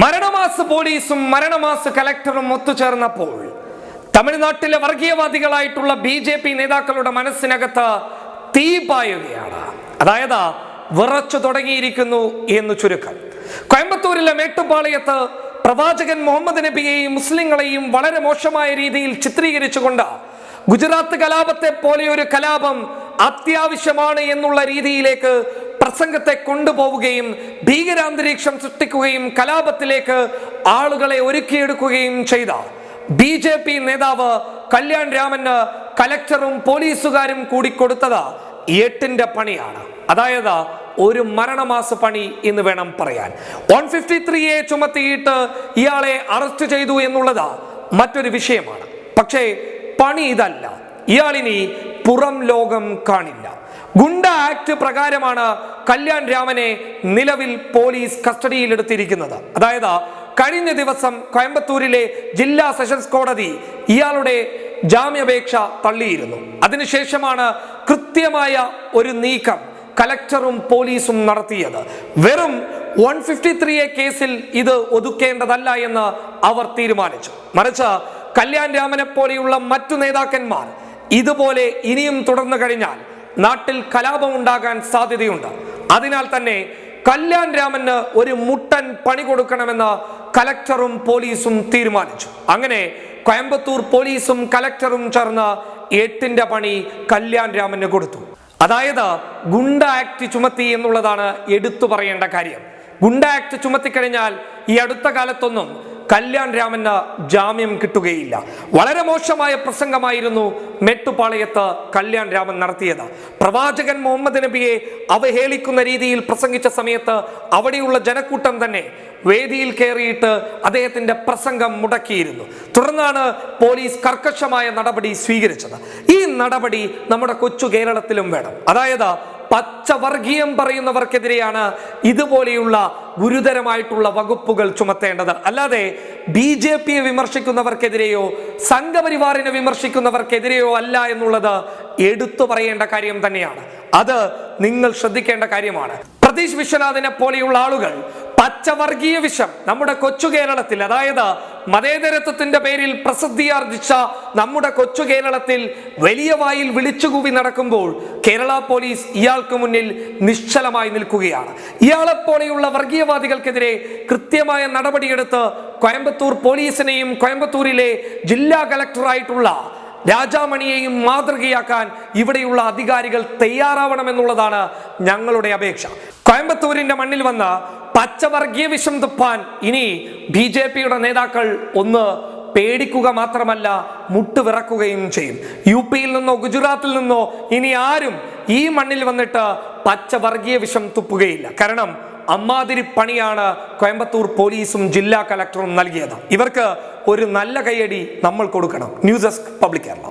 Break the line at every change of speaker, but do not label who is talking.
മരണമാസ് പോലീസും മരണമാസ് കലക്ടറും ഒത്തുചേർന്നപ്പോൾ തമിഴ്നാട്ടിലെ വർഗീയവാദികളായിട്ടുള്ള B J P നേതാക്കളുടെ മനസ്സിനകത്ത് തീ പായുകയാണ്. അതായത് വിറച്ചു തുടങ്ങിയിരിക്കുന്നു എന്ന് ചുരുക്കം. കോയമ്പത്തൂരിലെ മേട്ടുപാളയത്ത് പ്രവാചകൻ മുഹമ്മദ് നബിയെയും മുസ്ലിങ്ങളെയും വളരെ മോശമായ രീതിയിൽ ചിത്രീകരിച്ചുകൊണ്ട് ഗുജറാത്ത് കലാപത്തെ പോലെ ഒരു കലാപം അത്യാവശ്യമാണ് എന്നുള്ള രീതിയിലേക്ക് പ്രസംഗത്തെ കൊണ്ടുപോവുകയും ഭീകരാന്തരീക്ഷം സൃഷ്ടിക്കുകയും കലാപത്തിലേക്ക് ആളുകളെ ഒരുക്കിയെടുക്കുകയും ചെയ്ത ബി ജെ പി നേതാവ് കല്യാൺ രാമന് കലക്ടറും പോലീസുകാരും കൂടി കൊടുത്തത് എട്ടിന്റെ പണിയാണ്. അതായത് ഒരു മരണമാസ പണി എന്ന് വേണം പറയാൻ. വൺ ഫിഫ്റ്റി ത്രീയെ ചുമത്തിയിട്ട് ഇയാളെ അറസ്റ്റ് ചെയ്തു എന്നുള്ളത് മറ്റൊരു വിഷയമാണ്. പക്ഷേ പണി ഇതല്ല. ഇയാളിനി പുറം ലോകം കാണില്ല. ഗുണ്ട ആക്ട് പ്രകാരമാണ് കല്യാൺ രാമനെ നിലവിൽ പോലീസ് കസ്റ്റഡിയിലെടുത്തിരിക്കുന്നത്. അതായത് കഴിഞ്ഞ ദിവസം കോയമ്പത്തൂരിലെ ജില്ലാ സെഷൻസ് കോടതി ഇയാളുടെ ജാമ്യാപേക്ഷ തള്ളിയിരുന്നു. അതിനുശേഷമാണ് കൃത്യമായ ഒരു നീക്കം കലക്ടറും പോലീസും നടത്തിയത്. വെറും വൺ ഫിഫ്റ്റി ത്രീ എ കേസിൽ ഇത് ഒതുക്കേണ്ടതല്ല എന്ന് അവർ തീരുമാനിച്ചു. മറിച്ച് കല്യാൺ രാമനെ പോലെയുള്ള മറ്റു നേതാക്കന്മാർ ഇതുപോലെ ഇനിയും തുടർന്നു കഴിഞ്ഞാൽ നാട്ടിൽ കലാപം ഉണ്ടാകാൻ സാധ്യതയുണ്ട്. അതിനാൽ തന്നെ കല്യാൺ രാമന് ഒരു മുട്ടൻ പണി കൊടുക്കണമെന്ന് കലക്ടറും പോലീസും തീരുമാനിച്ചു. അങ്ങനെ കോയമ്പത്തൂർ പോലീസും കലക്ടറും ചേർന്ന് എട്ടിന്റെ പണി കല്യാൺ രാമന് കൊടുത്തു. അതായത് ഗുണ്ട ആക്ട് ചുമത്തി എന്നുള്ളതാണ് എടുത്തു പറയേണ്ട കാര്യം. ഗുണ്ട ആക്ട് ചുമത്തിക്കഴിഞ്ഞാൽ ഈ അടുത്ത കാലത്തൊന്നും കല്യാൺ രാമന് ജാമ്യം കിട്ടുകയില്ല. വളരെ മോശമായ പ്രസംഗമായിരുന്നു മെട്ടുപാളയത്ത് കല്യാൺ രാമൻ നടത്തിയത്. പ്രവാചകൻ മുഹമ്മദ് നബിയെ അവഹേളിക്കുന്ന രീതിയിൽ പ്രസംഗിച്ച സമയത്ത് അവിടെയുള്ള ജനക്കൂട്ടം തന്നെ വേദിയിൽ കയറിയിട്ട് അദ്ദേഹത്തിന്റെ പ്രസംഗം മുടക്കിയിരുന്നു. തുടർന്നാണ് പോലീസ് കർക്കശമായ നടപടി സ്വീകരിച്ചത്. ഈ നടപടി നമ്മുടെ കൊച്ചു കേരളത്തിലും വേണം. അതായത് പച്ചവർഗീയം പറയുന്നവർക്കെതിരെയാണ് ഇതുപോലെയുള്ള ഗുരുതരമായിട്ടുള്ള വകുപ്പുകൾ ചുമത്തേണ്ടത്. അല്ലാതെ ബി ജെ പിയെ വിമർശിക്കുന്നവർക്കെതിരെയോ സംഘപരിവാറിനെ വിമർശിക്കുന്നവർക്കെതിരെയോ അല്ല എന്നുള്ളത് എടുത്തു പറയേണ്ട കാര്യം തന്നെയാണ്. അത് നിങ്ങൾ ശ്രദ്ധിക്കേണ്ട കാര്യമാണ്. പ്രതീഷ് വിശ്വനാഥിനെ പോലെയുള്ള ആളുകൾ പച്ചവർഗീയ വിഷം നമ്മുടെ കൊച്ചു കേരളത്തിൽ അതായത് മതേതരത്വത്തിന്റെ പേരിൽ പ്രസിദ്ധിയാർജിച്ച നമ്മുടെ കൊച്ചു കേരളത്തിൽ വലിയ വായിൽ വിളിച്ചുകൂവി നടക്കുമ്പോൾ കേരള പോലീസ് ഇയാൾക്ക് മുന്നിൽ നിശ്ചലമായി നിൽക്കുകയാണ്. ഇയാളെ പോലെയുള്ള വർഗീയവാദികൾക്കെതിരെ കൃത്യമായ നടപടിയെടുത്ത് കോയമ്പത്തൂർ പോലീസിനെയും കോയമ്പത്തൂരിലെ ജില്ലാ കലക്ടറായിട്ടുള്ള രാജാമണിയെയും മാതൃകയാക്കാൻ ഇവിടെയുള്ള അധികാരികൾ തയ്യാറാവണമെന്നുള്ളതാണ് ഞങ്ങളുടെ അപേക്ഷ. കോയമ്പത്തൂരിന്റെ മണ്ണിൽ വന്ന പച്ചവർഗീയ വിഷം തുപ്പാൻ ഇനി ബി ജെ പിയുടെ നേതാക്കൾ ഒന്ന് പേടിക്കുക മാത്രമല്ല മുട്ടുവിറക്കുകയും ചെയ്യും. യു പിയിൽ നിന്നോ ഗുജറാത്തിൽ നിന്നോ ഇനി ആരും ഈ മണ്ണിൽ വന്നിട്ട് പച്ചവർഗീയ വിഷം തുപ്പുകയില്ല. കാരണം അമ്മാതിരി പണിയാണ് കോയമ്പത്തൂർ പോലീസും ജില്ലാ കലക്ടറും നൽകിയത്. ഇവർക്ക് ഒരു നല്ല കൈയടി നമ്മൾ കൊടുക്കണം. News desk public Kerala.